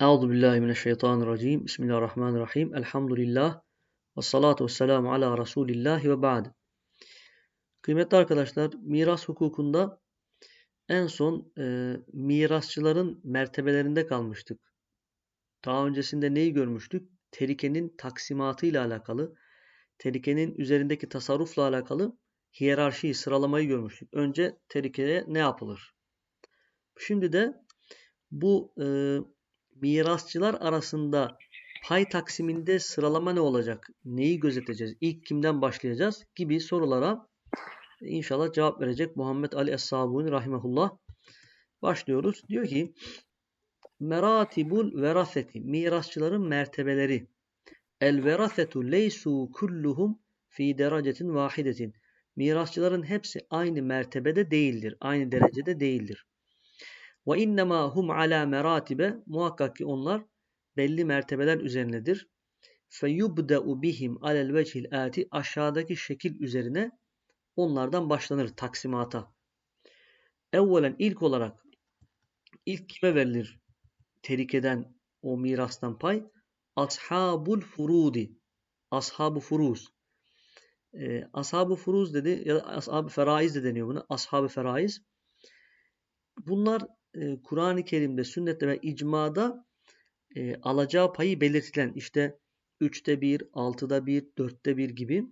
Euzu billahi mineşşeytanirracim. Bismillahirrahmanirrahim. Elhamdülillah. Ve salatu ve selamu ala Resulillah ve ba'd. Kıymetli arkadaşlar, miras hukukunda en son e, mirasçıların mertebelerinde kalmıştık. Daha öncesinde neyi görmüştük? Terikenin taksimatı ile alakalı, terikenin üzerindeki tasarrufla alakalı hiyerarşiyi, sıralamayı görmüştük. Önce terikeye ne yapılır? Şimdi de bu e, mirasçılar arasında pay taksiminde sıralama ne olacak? Neyi gözeteceğiz? İlk kimden başlayacağız? Gibi sorulara inşallah cevap verecek Muhammed Ali Es-Sabuni rahimehullah. Başlıyoruz. Diyor ki Meratibul veraseti mirasçıların mertebeleri. El verasetu leysu kulluhum fi derecetin vahidetin. Mirasçıların hepsi aynı mertebede değildir. Aynı derecede değildir. Ve innema hum ala meratibe muhakkak ki onlar belli mertebeler üzerindedir. Feyubda'u bihim alel vecihil ati aşağıdaki şekil üzerine onlardan başlanır taksimata. Evvelen ilk olarak ilk kime verilir terikeden o mirastan pay? Ashabul furudi. Ashab-ı furuz. Ee, ashab-ı furuz dedi ya da ashab-ı feraiz de deniyor buna. Ashab-ı feraiz. Bunlar e, Kur'an-ı Kerim'de, sünnette ve icmada e, alacağı payı belirtilen işte üçte bir, altıda bir, dörtte bir gibi.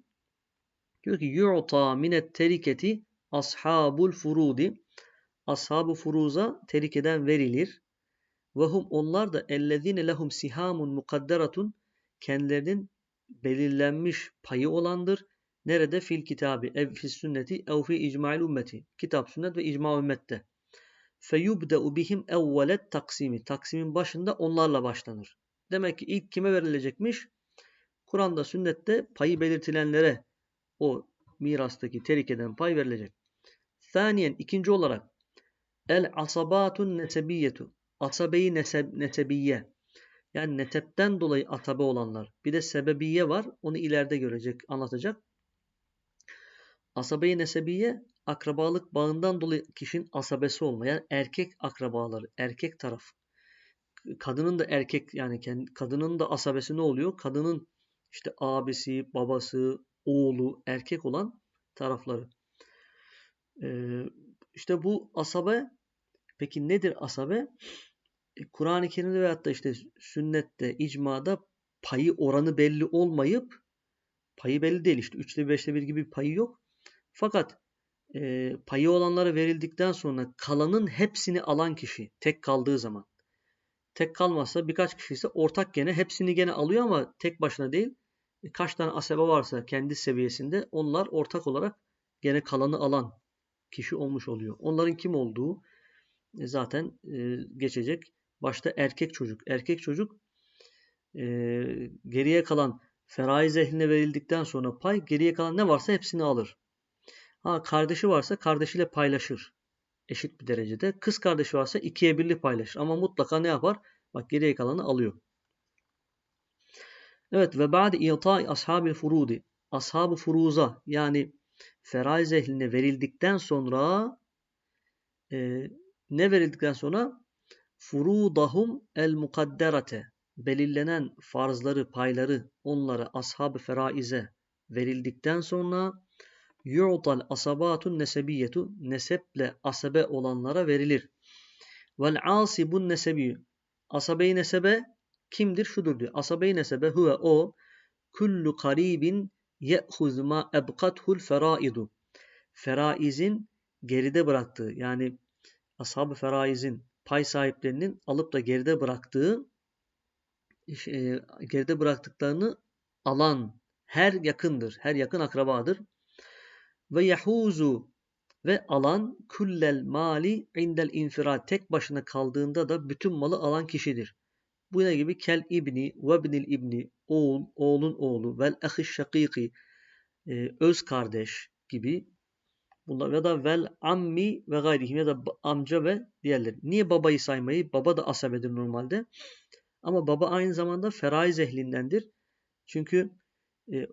Diyor ki yu'ta minet teriketi ashabul furudi ashab-ı furuza terikeden verilir. Ve hum onlar da ellezine lehum sihamun mukadderatun kendilerinin belirlenmiş payı olandır. Nerede? Fil kitabı, ev fil sünneti, ev fi icma'il ümmeti. Kitap, sünnet ve icma ümmette feyubde'u bihim evvelet taksimi. Taksimin başında onlarla başlanır. Demek ki ilk kime verilecekmiş? Kur'an'da, sünnette payı belirtilenlere o mirastaki terikeden pay verilecek. Saniyen ikinci olarak el asabatun nesebiyetu. Asabeyi neseb, nesebiye. Yani netepten dolayı atabe olanlar. Bir de sebebiye var. Onu ileride görecek, anlatacak. Asabeyi nesebiye akrabalık bağından dolayı kişinin asabesi olma. Erkek akrabaları, erkek taraf. Kadının da erkek yani kendi, kadının da asabesi ne oluyor? Kadının işte abisi, babası, oğlu, erkek olan tarafları. Ee, işte bu asabe peki nedir asabe? E, Kur'an-ı Kerim'de veyahut da işte sünnette, icmada payı oranı belli olmayıp payı belli değil işte. Üçte beşte bir gibi bir payı yok. Fakat e, payı olanlara verildikten sonra kalanın hepsini alan kişi tek kaldığı zaman. Tek kalmazsa birkaç kişi ise ortak gene hepsini gene alıyor ama tek başına değil. E, kaç tane asebe varsa kendi seviyesinde onlar ortak olarak gene kalanı alan kişi olmuş oluyor. Onların kim olduğu e, zaten e, geçecek. Başta erkek çocuk. Erkek çocuk e, geriye kalan feraiz ehline verildikten sonra pay geriye kalan ne varsa hepsini alır. Ha kardeşi varsa kardeşiyle paylaşır. Eşit bir derecede. Kız kardeşi varsa ikiye birlik paylaşır. Ama mutlaka ne yapar? Bak geriye kalanı alıyor. Evet ve ba'de i'ta'i ashabil furudi. Ashab-ı furuza yani feraiz ehline verildikten sonra e, ne verildikten sonra furudahum el mukadderate belirlenen farzları, payları onlara ashab-ı feraize verildikten sonra yu'tal asabatun nesebiyetu neseple asabe olanlara verilir. Vel asibun nesebi asabe-i nesebe kimdir? Şudur diyor. Asabe-i nesebe huve o kullu karibin ye'huz ma ebkathul feraidu. Feraizin geride bıraktığı yani ashab-ı feraizin pay sahiplerinin alıp da geride bıraktığı e, geride bıraktıklarını alan her yakındır. Her yakın akrabadır ve yahuzu ve alan kullel mali indel infirad tek başına kaldığında da bütün malı alan kişidir. Bu ne gibi? Kel ibni ve ibnil ibni oğul, oğlun oğlu vel ahiş şakiki e, öz kardeş gibi bunlar ya da vel ammi ve gayrihim ya da amca ve diğerleri. Niye babayı saymayı? Baba da asabedir normalde. Ama baba aynı zamanda feraiz ehlindendir. Çünkü e,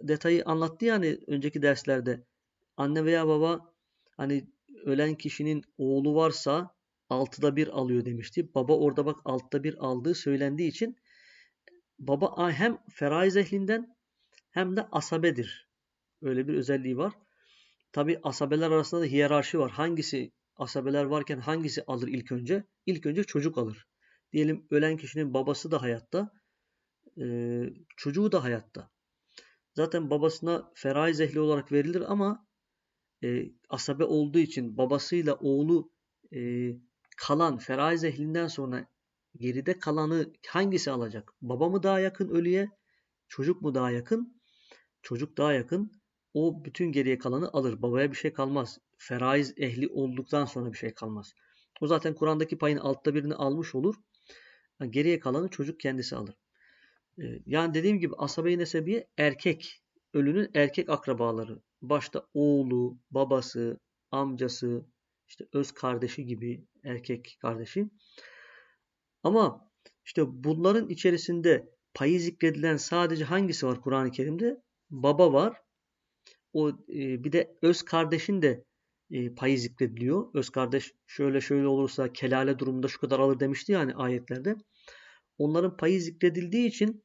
detayı anlattı yani önceki derslerde anne veya baba hani ölen kişinin oğlu varsa altıda bir alıyor demişti. Baba orada bak altıda bir aldığı söylendiği için baba hem feraiz ehlinden hem de asabedir. Öyle bir özelliği var. Tabi asabeler arasında da hiyerarşi var. Hangisi asabeler varken hangisi alır ilk önce? İlk önce çocuk alır. Diyelim ölen kişinin babası da hayatta, çocuğu da hayatta. Zaten babasına feraiz ehli olarak verilir ama asabe olduğu için babasıyla oğlu kalan feraiz ehlinden sonra geride kalanı hangisi alacak? Baba mı daha yakın ölüye? Çocuk mu daha yakın? Çocuk daha yakın. O bütün geriye kalanı alır. Babaya bir şey kalmaz. Feraiz ehli olduktan sonra bir şey kalmaz. O zaten Kur'an'daki payın altta birini almış olur. Geriye kalanı çocuk kendisi alır. Yani dediğim gibi asabe-i nesebiye erkek. Ölünün erkek akrabaları. Başta oğlu, babası, amcası, işte öz kardeşi gibi erkek kardeşi. Ama işte bunların içerisinde payı zikredilen sadece hangisi var Kur'an-ı Kerim'de? Baba var. O e, bir de öz kardeşin de e, payı zikrediliyor. Öz kardeş şöyle şöyle olursa kelale durumunda şu kadar alır demişti yani ayetlerde. Onların payı zikredildiği için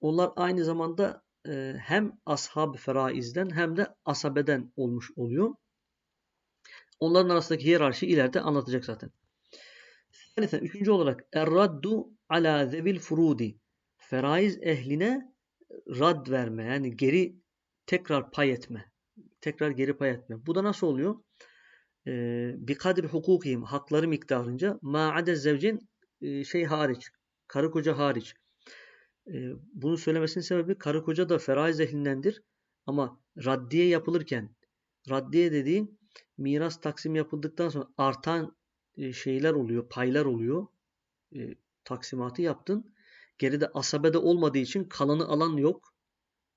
onlar aynı zamanda e, hem ashab feraizden hem de asabeden olmuş oluyor. Onların arasındaki hiyerarşi ileride anlatacak zaten. Salisen, üçüncü olarak erraddu ala zevil furudi. Feraiz ehline rad verme yani geri tekrar pay etme. Tekrar geri pay etme. Bu da nasıl oluyor? Ee, bir kadri hukukihim hakları miktarınca ma'ade zevcin e, şey hariç karı koca hariç. Bunu söylemesinin sebebi karı koca da feraiz ehlindendir. Ama raddiye yapılırken raddiye dediğin miras taksim yapıldıktan sonra artan şeyler oluyor, paylar oluyor. Taksimatı yaptın. Geride asabede olmadığı için kalanı alan yok.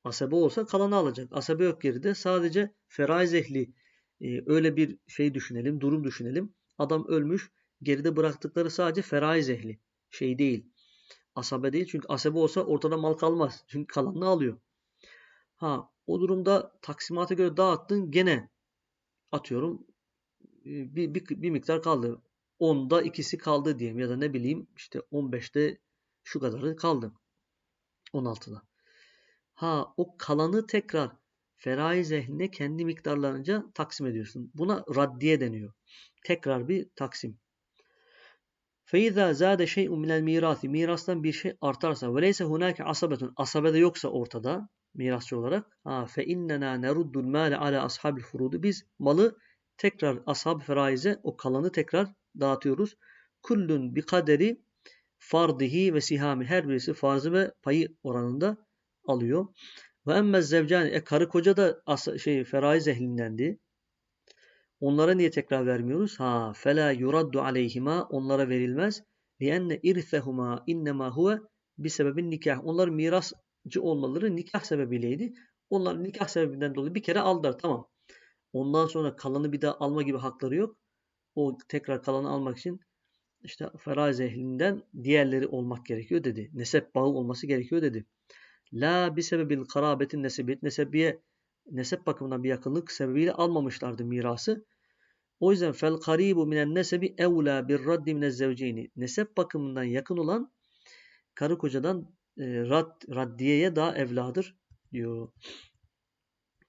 Asabe olsa kalanı alacak. Asabe yok geride. Sadece feraiz ehli öyle bir şey düşünelim, durum düşünelim. Adam ölmüş. Geride bıraktıkları sadece feraiz ehli. Şey değil. Asabe değil. Çünkü asabe olsa ortada mal kalmaz. Çünkü kalanını alıyor. Ha o durumda taksimata göre dağıttın gene atıyorum bir, bir, bir miktar kaldı. 10'da ikisi kaldı diyeyim ya da ne bileyim işte 15'te şu kadarı kaldı. 16'da. Ha o kalanı tekrar feraiz ehline kendi miktarlarınca taksim ediyorsun. Buna raddiye deniyor. Tekrar bir taksim. فَاِذَا زَادَ شَيْءٌ مِنَ الْمِيرَاثِ Mirastan bir şey artarsa وَلَيْسَ هُنَاكَ عَصَبَةٌ Asabede yoksa ortada mirasçı olarak ha فَاِنَّنَا نَرُدُّ الْمَالَ عَلَى أَصْحَابِ الْفُرُودِ Biz malı tekrar ashab feraize o kalanı tekrar dağıtıyoruz. Kullun bi kaderi fardihi ve sihami her birisi farzı ve payı oranında alıyor. Ve emmez zevcani e karı koca da as şey feraiz ehlindendi. Onlara niye tekrar vermiyoruz? Ha fela yuraddu aleyhima onlara verilmez. Lienne irthehuma innema huve bir sebebin nikah. Onlar mirascı olmaları nikah sebebiyleydi. Onlar nikah sebebinden dolayı bir kere aldılar tamam. Ondan sonra kalanı bir daha alma gibi hakları yok. O tekrar kalanı almak için işte feraiz ehlinden diğerleri olmak gerekiyor dedi. Nesep bağı olması gerekiyor dedi. La bir sebebil karabetin nesebiyet. Nesebiye nesep bakımından bir yakınlık sebebiyle almamışlardı mirası. O yüzden fel karibu minen nesebi evla bir raddi minez zevceyni. Nesep bakımından yakın olan karı kocadan e, rad, raddiyeye daha evladır diyor.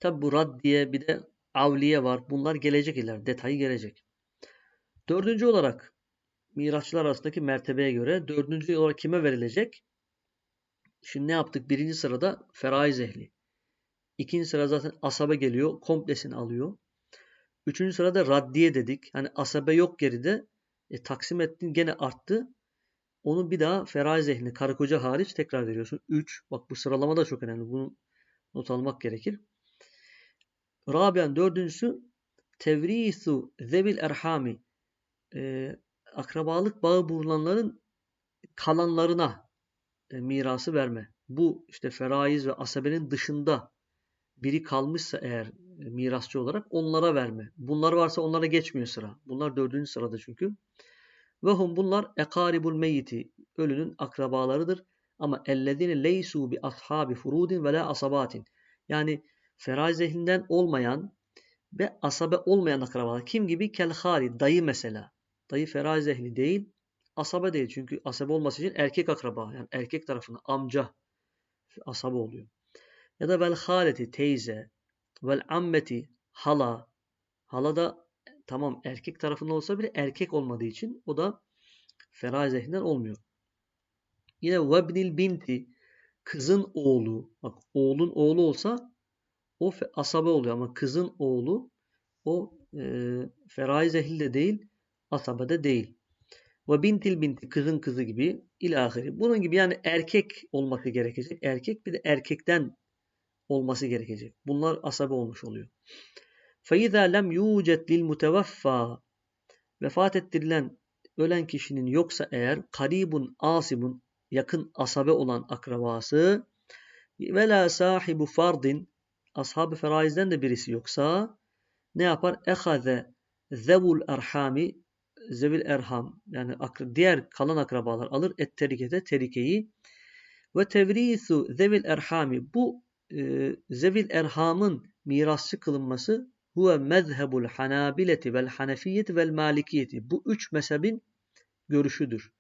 Tabi bu raddiye bir de avliye var. Bunlar gelecek iler. Detayı gelecek. Dördüncü olarak mirasçılar arasındaki mertebeye göre dördüncü olarak kime verilecek? Şimdi ne yaptık? Birinci sırada feraiz ehli. İkinci sıra zaten asabe geliyor. Komplesini alıyor. Üçüncü sırada raddiye dedik. Hani asabe yok geride. E, taksim ettin gene arttı. Onu bir daha feraiz ehline karı koca hariç tekrar veriyorsun. 3. Bak bu sıralama da çok önemli. Bunu not almak gerekir. Rabian dördüncüsü tevrisu zevil erhami e, akrabalık bağı bulunanların kalanlarına e, mirası verme. Bu işte feraiz ve asabenin dışında biri kalmışsa eğer e, mirasçı olarak onlara verme. Bunlar varsa onlara geçmiyor sıra. Bunlar dördüncü sırada çünkü. Ve hum bunlar ekaribul meyyiti. Ölünün akrabalarıdır. Ama ellezine leysu bi ashabi furudin ve la asabatin. Yani feraiz ehlinden olmayan ve asabe olmayan akrabalar. Kim gibi? Kelhari, dayı mesela. dayı feraz ehli değil, asabe değil. Çünkü asabe olması için erkek akraba, yani erkek tarafından amca asabe oluyor. Ya da vel haleti teyze, vel ammeti hala. Hala da tamam erkek tarafında olsa bile erkek olmadığı için o da feraz ehlinden olmuyor. Yine vebnil binti kızın oğlu. Bak oğlun oğlu olsa o asabe oluyor ama kızın oğlu o e, feraiz ehli de değil asabe de değil. Ve bintil binti kızın kızı gibi ilahiri. Bunun gibi yani erkek olması gerekecek. Erkek bir de erkekten olması gerekecek. Bunlar asabe olmuş oluyor. فَاِذَا lem يُوجَدْ لِلْمُتَوَفَّى Vefat ettirilen ölen kişinin yoksa eğer karibun asibun yakın asabe olan akrabası ve la sahibu fardin ashab-ı feraizden de birisi yoksa ne yapar? Ehaze zevul erhami zevil erham yani diğer kalan akrabalar alır et terikete terikeyi ve tevrisu zevil erhami bu e, zevil erhamın mirasçı kılınması huve mezhebul hanabileti vel hanefiyeti vel malikiyeti bu üç mezhebin görüşüdür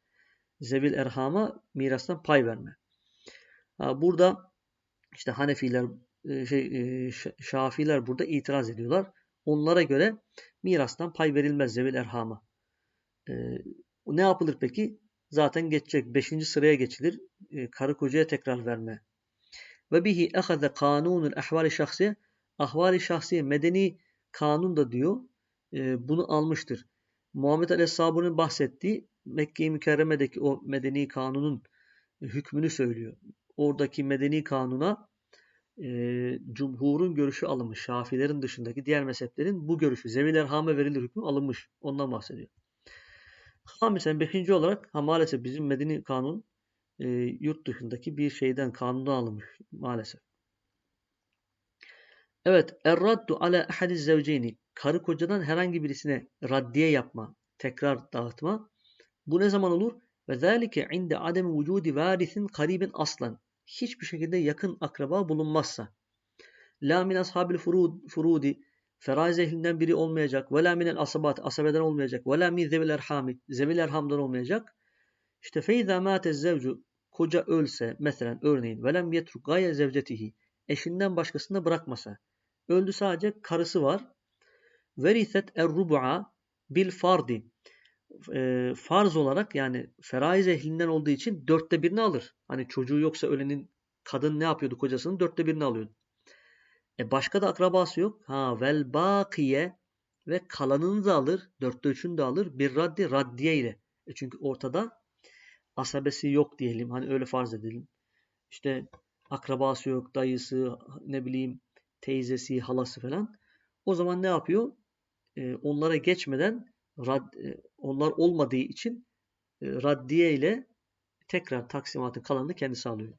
zevil erhama mirastan pay verme. Ha, burada işte Hanefiler, e, şey, e, Şafiler burada itiraz ediyorlar. Onlara göre mirastan pay verilmez zevil erhama. E, ne yapılır peki? Zaten geçecek. Beşinci sıraya geçilir. E, karı kocaya tekrar verme. Ve bihi ehaze kanunul ahvali şahsiye ahvali şahsiye medeni kanun da diyor e, bunu almıştır. Muhammed Aleyhisselam'ın bahsettiği Mekke-i Mükerreme'deki o medeni kanunun hükmünü söylüyor. Oradaki medeni kanuna e, cumhurun görüşü alınmış. Şafilerin dışındaki diğer mezheplerin bu görüşü. Zevil erhame verilir hükmü alınmış. Ondan bahsediyor. Hamisen beşinci olarak ha maalesef bizim medeni kanun e, yurt dışındaki bir şeyden kanundan alınmış maalesef. Evet. Er-raddu ala ahadiz zevceyni. Karı kocadan herhangi birisine raddiye yapma, tekrar dağıtma. Bu ne zaman olur? Ve zâlike inde adem vücudi varisin karibin aslan. Hiçbir şekilde yakın akraba bulunmazsa. La min ashabil furud, furudi feraiz ehlinden biri olmayacak. Ve la minel asabat asabeden olmayacak. Ve la min zevil erhami zevil erhamdan olmayacak. İşte feyza mâte zevcu koca ölse mesela örneğin ve lem yetruk gaye zevcetihi eşinden başkasını bırakmasa. Öldü sadece karısı var. Veriset er rubu'a bil fardi e, farz olarak yani feraiz ehlinden olduğu için dörtte birini alır. Hani çocuğu yoksa ölenin kadın ne yapıyordu kocasının dörtte birini alıyordu. E başka da akrabası yok. Ha vel bakiye ve kalanını da alır. Dörtte üçünü de alır. Bir raddi raddiye ile. E çünkü ortada asabesi yok diyelim. Hani öyle farz edelim. İşte akrabası yok, dayısı, ne bileyim teyzesi, halası falan. O zaman ne yapıyor? E, onlara geçmeden e, onlar olmadığı için e, raddiye ile tekrar taksimatın kalanını kendisi alıyor.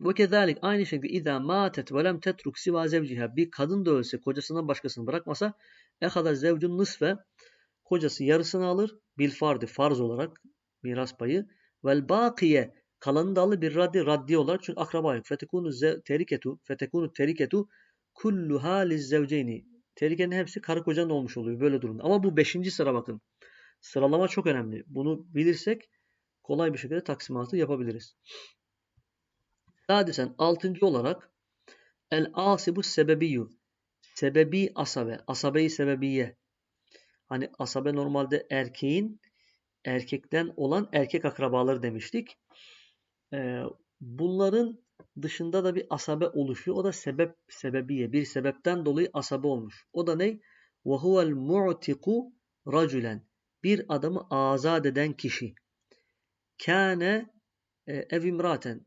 Ve kezalik aynı şekilde izâ mâtet ve lem tetruk sivâ zevciha bir kadın da ölse kocasından başkasını bırakmasa ehada zevcun nısfe kocası yarısını alır bil fardi farz olarak miras payı vel bakiye kalanını da alır bir raddi raddi olarak çünkü akraba yok. Fetekunu teriketu fetekunu teriketu kulluha liz zevceyni Tehlikenin hepsi karı kocanın olmuş oluyor böyle durumda. Ama bu beşinci sıra bakın. Sıralama çok önemli. Bunu bilirsek kolay bir şekilde taksimatı yapabiliriz. Sadisen altıncı olarak el asibu sebebiyyu sebebi asabe, asabeyi sebebiye. Hani asabe normalde erkeğin erkekten olan erkek akrabaları demiştik. Ee, bunların dışında da bir asabe oluşuyor. O da sebep sebebiye. Bir sebepten dolayı asabe olmuş. O da ne? Huvel mu'tiku raculen. Bir adamı azat eden kişi. Kâne e, ev imraten.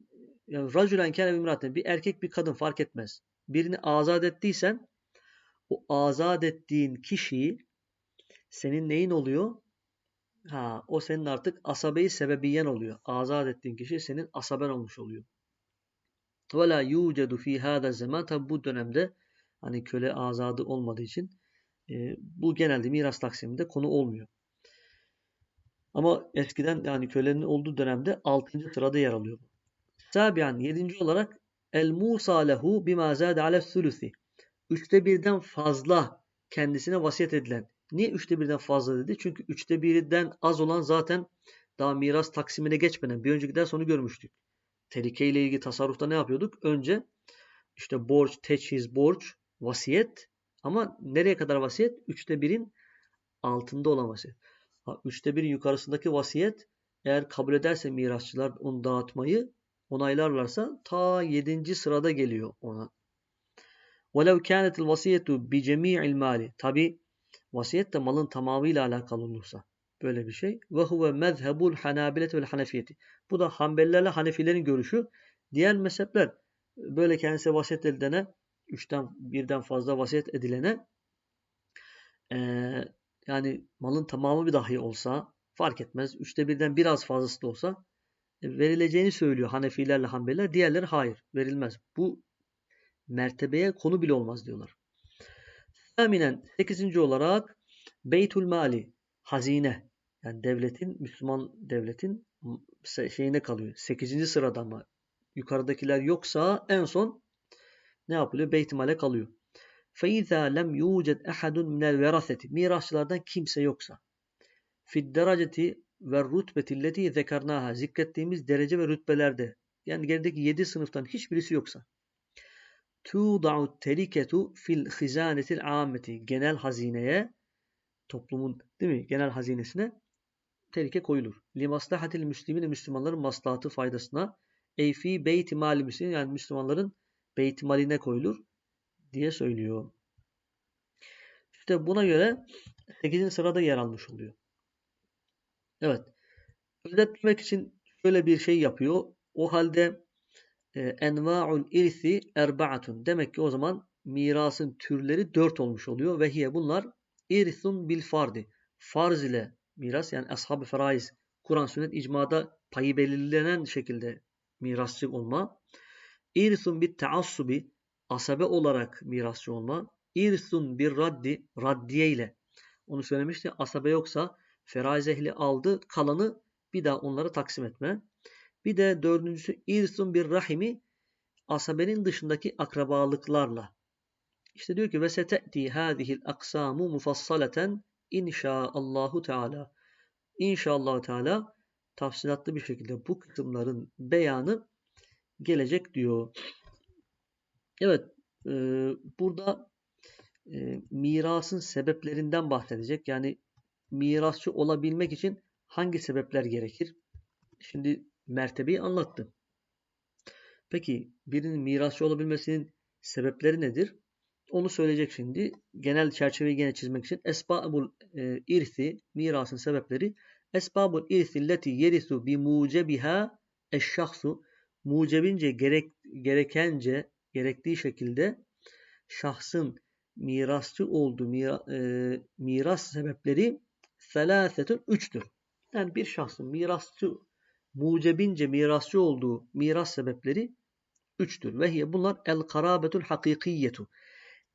Yani raculen kâne ev imraten. Bir erkek bir kadın fark etmez. Birini azat ettiysen o azat ettiğin kişiyi senin neyin oluyor? Ha, o senin artık asabeyi sebebiyen oluyor. Azat ettiğin kişi senin asaben olmuş oluyor. Ve la yucedu fi hâda zaman tabi bu dönemde hani köle azadı olmadığı için e, bu genelde miras taksiminde konu olmuyor. Ama eskiden yani kölenin olduğu dönemde 6. sırada yer alıyor. Sabiyan 7. olarak el musa lehu bima zâde ale sülüsi. Üçte birden fazla kendisine vasiyet edilen Niye üçte birden fazla dedi? Çünkü üçte birden az olan zaten daha miras taksimine geçmeden bir önceki ders onu görmüştük. Terike ile ilgili tasarrufta ne yapıyorduk? Önce işte borç, teçhiz, borç, vasiyet ama nereye kadar vasiyet? Üçte birin altında olan vasiyet. Ha, üçte birin yukarısındaki vasiyet eğer kabul ederse mirasçılar onu dağıtmayı onaylarlarsa ta yedinci sırada geliyor ona. وَلَوْ كَانَتِ الْوَسِيَةُ بِجَمِيعِ الْمَالِ Tabi vasiyet de malın tamamıyla alakalı olursa böyle bir şey. Ve huve mezhebul hanabileti vel hanefiyeti. Bu da Hanbelilerle Hanefilerin görüşü. Diğer mezhepler böyle kendisine vasiyet edilene, üçten birden fazla vasiyet edilene e, yani malın tamamı bir dahi olsa fark etmez. Üçte birden biraz fazlası da olsa e, verileceğini söylüyor Hanefilerle Hanbeliler. Diğerleri hayır verilmez. Bu mertebeye konu bile olmaz diyorlar. Aminen 8. olarak Beytül Mali hazine yani devletin Müslüman devletin şeyine kalıyor. 8. sırada ama yukarıdakiler yoksa en son ne yapılıyor? Beyt Mal'e kalıyor. فَاِذَا لَمْ يُوجَدْ اَحَدٌ مِنَ الْوَرَثَةِ Mirasçılardan kimse yoksa. فِي الدَّرَجَةِ ve rütbetilleti zekarnaha zikrettiğimiz derece ve rütbelerde yani gerideki 7 sınıftan hiçbirisi yoksa tuda'u teriketu fil hizanetil ameti genel hazineye toplumun değil mi genel hazinesine terike koyulur. Li maslahatil müslimin Müslümanların maslahatı faydasına ey fi beyti mali müslimin yani Müslümanların beyti maline koyulur diye söylüyor. İşte buna göre 8. sırada yer almış oluyor. Evet. Özetlemek için şöyle bir şey yapıyor. O halde enva'ul irsi erba'atun. Demek ki o zaman mirasın türleri dört olmuş oluyor. Ve hiye bunlar irsun bil fardi. Farz ile miras yani ashab-ı feraiz Kur'an sünnet icmada payı belirlenen şekilde mirasçı olma. İrsun bir taassubi asabe olarak mirasçı olma. İrsun bir raddi raddiye ile onu söylemişti. Asabe yoksa feraiz ehli aldı kalanı bir daha onlara taksim etme. Bir de dördüncüsü irsun bir rahimi asabenin dışındaki akrabalıklarla. İşte diyor ki ve sete'ti hadihil aksamu mufassaleten inşaallahu teala. İnşallah Teala tafsilatlı bir şekilde bu kısımların beyanı gelecek diyor. Evet, e, burada e, mirasın sebeplerinden bahsedecek. Yani mirasçı olabilmek için hangi sebepler gerekir? Şimdi mertebeyi anlattım. Peki birinin mirasçı olabilmesinin sebepleri nedir? Onu söyleyecek şimdi. Genel çerçeveyi gene çizmek için. Esbabul e, irsi, mirasın sebepleri. Esbabul irsi leti yerisu bi mucebiha eşşahsu. Mucebince gerek, gerekence, gerektiği şekilde şahsın mirasçı olduğu mira, e, miras sebepleri selâsetün üçtür. Yani bir şahsın mirasçı, mucebince mirasçı olduğu miras sebepleri üçtür. Ve bunlar el karabetul hakikiyetu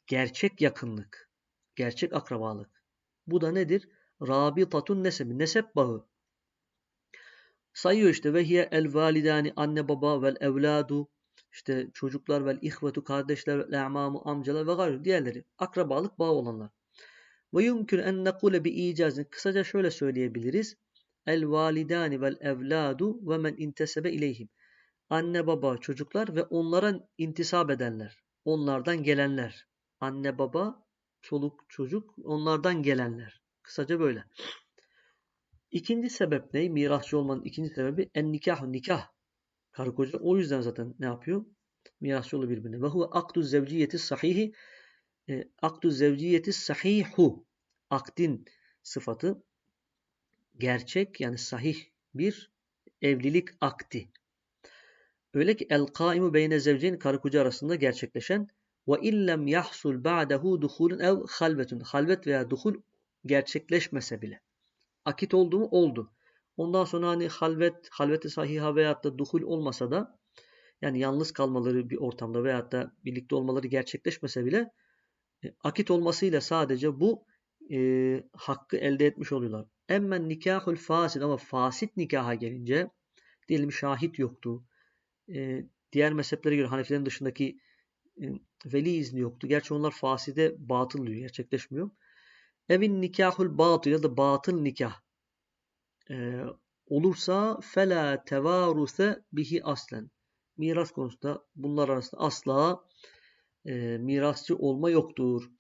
gerçek yakınlık, gerçek akrabalık. Bu da nedir? Rabitatun nesebi, nesep bağı. Sayıyor işte ve hiye el validani anne baba vel evladu işte çocuklar vel ihvetu kardeşler vel a'mamu amcalar ve gayrı diğerleri akrabalık bağı olanlar. Ve yumkün en nekule bi icazin kısaca şöyle söyleyebiliriz. El validani vel evladu ve men intesebe ileyhim. Anne baba çocuklar ve onlara intisap edenler. Onlardan gelenler anne baba, çoluk çocuk onlardan gelenler. Kısaca böyle. İkinci sebep ne? Mirasçı olmanın ikinci sebebi en nikah nikah. Karı koca o yüzden zaten ne yapıyor? Mirasçı oluyor birbirine. Ve huve akdu zevciyeti sahihi e, akdu zevciyeti sahihu akdin sıfatı gerçek yani sahih bir evlilik akti. Öyle ki el kaimu beyne zevceyn karı koca arasında gerçekleşen ve illem yahsul ba'dehu duhulun ev halvetun. Halvet veya duhul gerçekleşmese bile. Akit oldu mu? Oldu. Ondan sonra hani halvet, halveti sahiha veyahut da duhul olmasa da yani yalnız kalmaları bir ortamda veyahut da birlikte olmaları gerçekleşmese bile e, akit olmasıyla sadece bu e, hakkı elde etmiş oluyorlar. Emmen nikahul fasit ama fasit nikaha gelince diyelim şahit yoktu. E, diğer mezheplere göre Hanefilerin dışındaki veli izni yoktu. Gerçi onlar faside batıl diyor. Gerçekleşmiyor. Evin nikahul batıl ya da batıl nikah e, olursa fela tevaruse bihi aslen. Miras konusunda bunlar arasında asla e, mirasçı olma yoktur.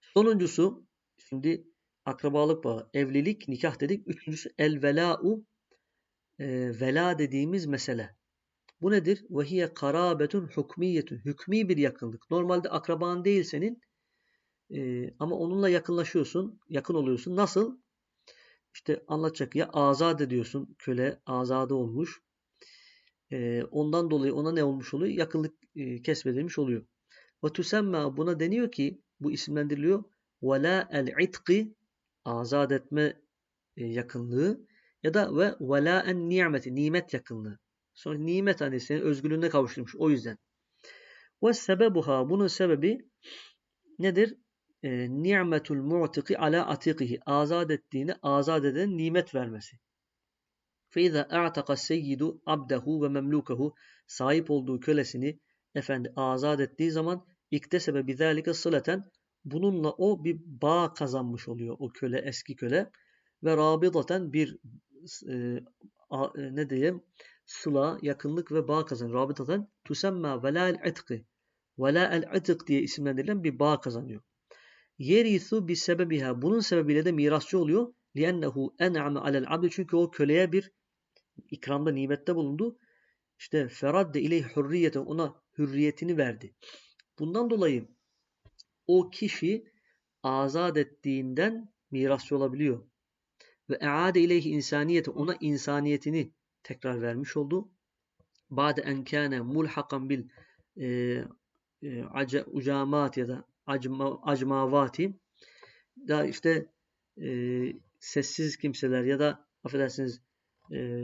Sonuncusu şimdi akrabalık bağı, evlilik, nikah dedik. Üçüncüsü el vela'u e, vela dediğimiz mesele. Bu nedir? Ve hiye karabetun hukmiyetun. Hükmi bir yakınlık. Normalde akraban değil senin e, ama onunla yakınlaşıyorsun, yakın oluyorsun. Nasıl? İşte anlatacak ya azat ediyorsun. Köle azade olmuş. E, ondan dolayı ona ne olmuş oluyor? Yakınlık e, kesbedilmiş oluyor. Ve tüsemma buna deniyor ki bu isimlendiriliyor. Vela el itqi azat etme e, yakınlığı ya da ve vela en nimeti nimet yakınlığı. Sonra nimet hani senin özgürlüğüne kavuşturmuş. O yüzden. Ve sebebuha bunun sebebi nedir? E, ni'metul mu'tiki ala atikihi. Azat ettiğini azat eden nimet vermesi. فَاِذَا اَعْتَقَ السَّيِّدُ abdehu ve memlukehu sahip olduğu kölesini efendi azat ettiği zaman iktesebe bizalike sıleten bununla o bir bağ kazanmış oluyor o köle eski köle ve rabidaten bir e, e, ne diyeyim sıla, yakınlık ve bağ kazanıyor. Rabitaten tusemma velâ'l itqi. Velâ'l itik diye isimlendirilen bir bağ kazanıyor. Yerisu bi sebebiha. Bunun sebebiyle de mirasçı oluyor. Liennehu en'ame alel abdi. Çünkü o köleye bir ikramda, nimette bulundu. İşte feradde ileyh hürriyete. Ona hürriyetini verdi. Bundan dolayı o kişi azat ettiğinden mirasçı olabiliyor. Ve eade ileyhi insaniyete. Ona insaniyetini tekrar vermiş oldu. Ba'de en kâne mulhakan bil e, e, ucamat ya da acma, acmavati da işte e, sessiz kimseler ya da affedersiniz e,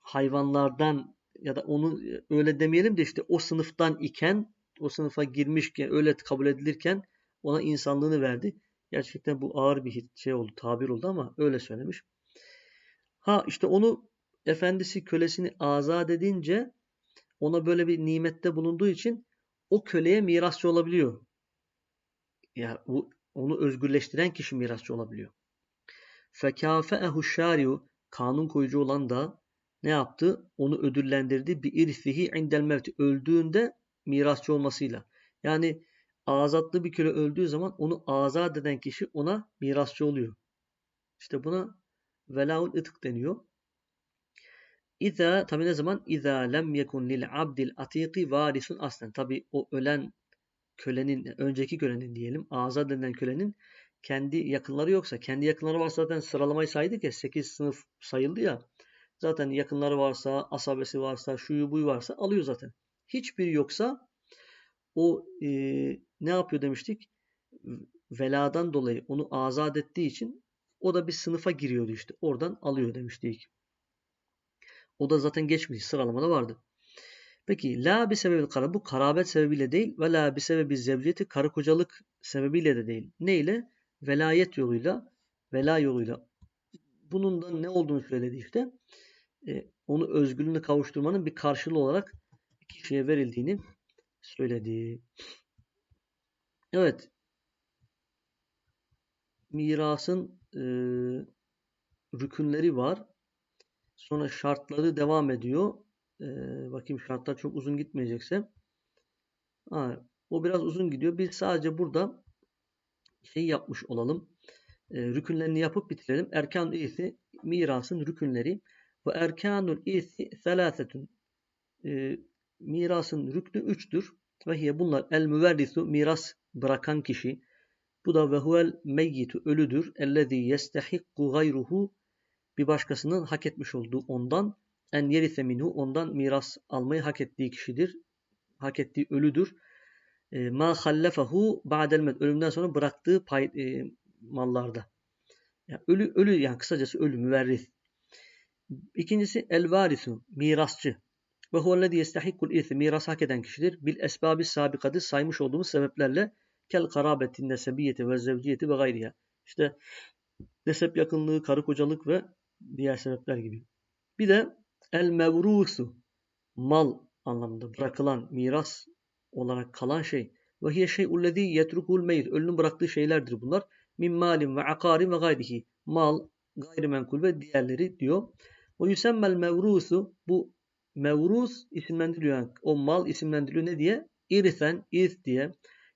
hayvanlardan ya da onu öyle demeyelim de işte o sınıftan iken o sınıfa girmişken öyle kabul edilirken ona insanlığını verdi. Gerçekten bu ağır bir şey oldu, tabir oldu ama öyle söylemiş. Ha işte onu efendisi kölesini azat edince ona böyle bir nimette bulunduğu için o köleye mirasçı olabiliyor. Ya yani onu özgürleştiren kişi mirasçı olabiliyor. Fekâfe'ehu şâri'u kanun koyucu olan da ne yaptı? Onu ödüllendirdi. Bir irfihi indel mevti. Öldüğünde mirasçı olmasıyla. Yani azatlı bir köle öldüğü zaman onu azat eden kişi ona mirasçı oluyor. İşte buna velaul ıtık deniyor. İza tabi ne zaman? İza lem yekun lil abdil atiki varisun aslen. Tabi o ölen kölenin, önceki kölenin diyelim, azat edilen kölenin kendi yakınları yoksa, kendi yakınları varsa zaten sıralamayı saydık ya, 8 sınıf sayıldı ya. Zaten yakınları varsa, asabesi varsa, şuyu buyu varsa alıyor zaten. Hiçbir yoksa o e, ne yapıyor demiştik? Veladan dolayı onu azat ettiği için o da bir sınıfa giriyordu işte. Oradan alıyor demiştik. O da zaten geçmiş sıralamada vardı. Peki la bir sebebi kara bu karabet sebebiyle değil ve la bir sebebi zevciyeti karı kocalık sebebiyle de değil. Ne ile? Velayet yoluyla, vela yoluyla. Bunun da ne olduğunu söyledi işte. E, onu özgürlüğüne kavuşturmanın bir karşılığı olarak kişiye verildiğini söyledi. Evet. Mirasın e, rükünleri var. Sonra şartları devam ediyor. Ee, bakayım şartlar çok uzun gitmeyecekse. Ha, o biraz uzun gidiyor. Biz sadece burada şey yapmış olalım. E, rükünlerini yapıp bitirelim. Erkan isi mirasın rükünleri ve erkanul isi selasetun. E, mirasın rüknü üçtür. Ve hiye bunlar el müverrisu miras bırakan kişi. Bu da ve huvel meyyitu ölüdür. Ellezî yestehikku gayruhu bir başkasının hak etmiş olduğu ondan en yerise minhu ondan miras almayı hak ettiği kişidir. Hak ettiği ölüdür. E, ma hallefehu ba'del ölümden sonra bıraktığı pay, e, mallarda. Yani ölü ölü yani kısacası ölü müverris. İkincisi el varisu mirasçı. Ve huvellezî yestehikkul irsi miras hak eden kişidir. Bil esbabi sabikadı saymış olduğumuz sebeplerle kel karabetin nesebiyeti ve zevciyeti ve gayriha. İşte nesep yakınlığı, karı kocalık ve diğer sebepler gibi. Bir de el mevrusu mal anlamında bırakılan miras olarak kalan şey Ve hiye şey'ullezî yetrukul meyit. Ölünün bıraktığı şeylerdir bunlar. Min malin ve akarin ve gayrihi. Mal, gayrimenkul ve diğerleri diyor. Ve yüsemmel mevrusu. Bu mevrus isimlendiriliyor. Yani o mal isimlendiriliyor ne diye? İrsen, irth diye.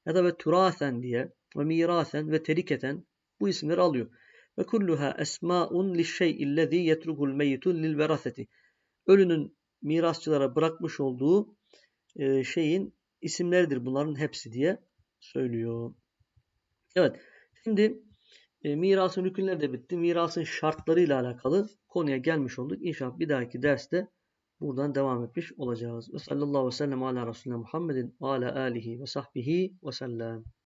Ya da ve turasen diye. Ve mirasen ve teriketen. Bu isimleri alıyor. Ve kulluha esma'un lişşey'illezî yetrukul meyyitu lil veraseti. Ölünün mirasçılara bırakmış olduğu e, şeyin isimleridir bunların hepsi diye söylüyor. Evet. Şimdi e, mirasın rükünleri de bitti. Mirasın şartlarıyla alakalı konuya gelmiş olduk. İnşallah bir dahaki derste buradan devam etmiş olacağız. Ve sallallahu aleyhi ve sellem ala Resulüne Muhammedin ala alihi ve sahbihi ve sellem.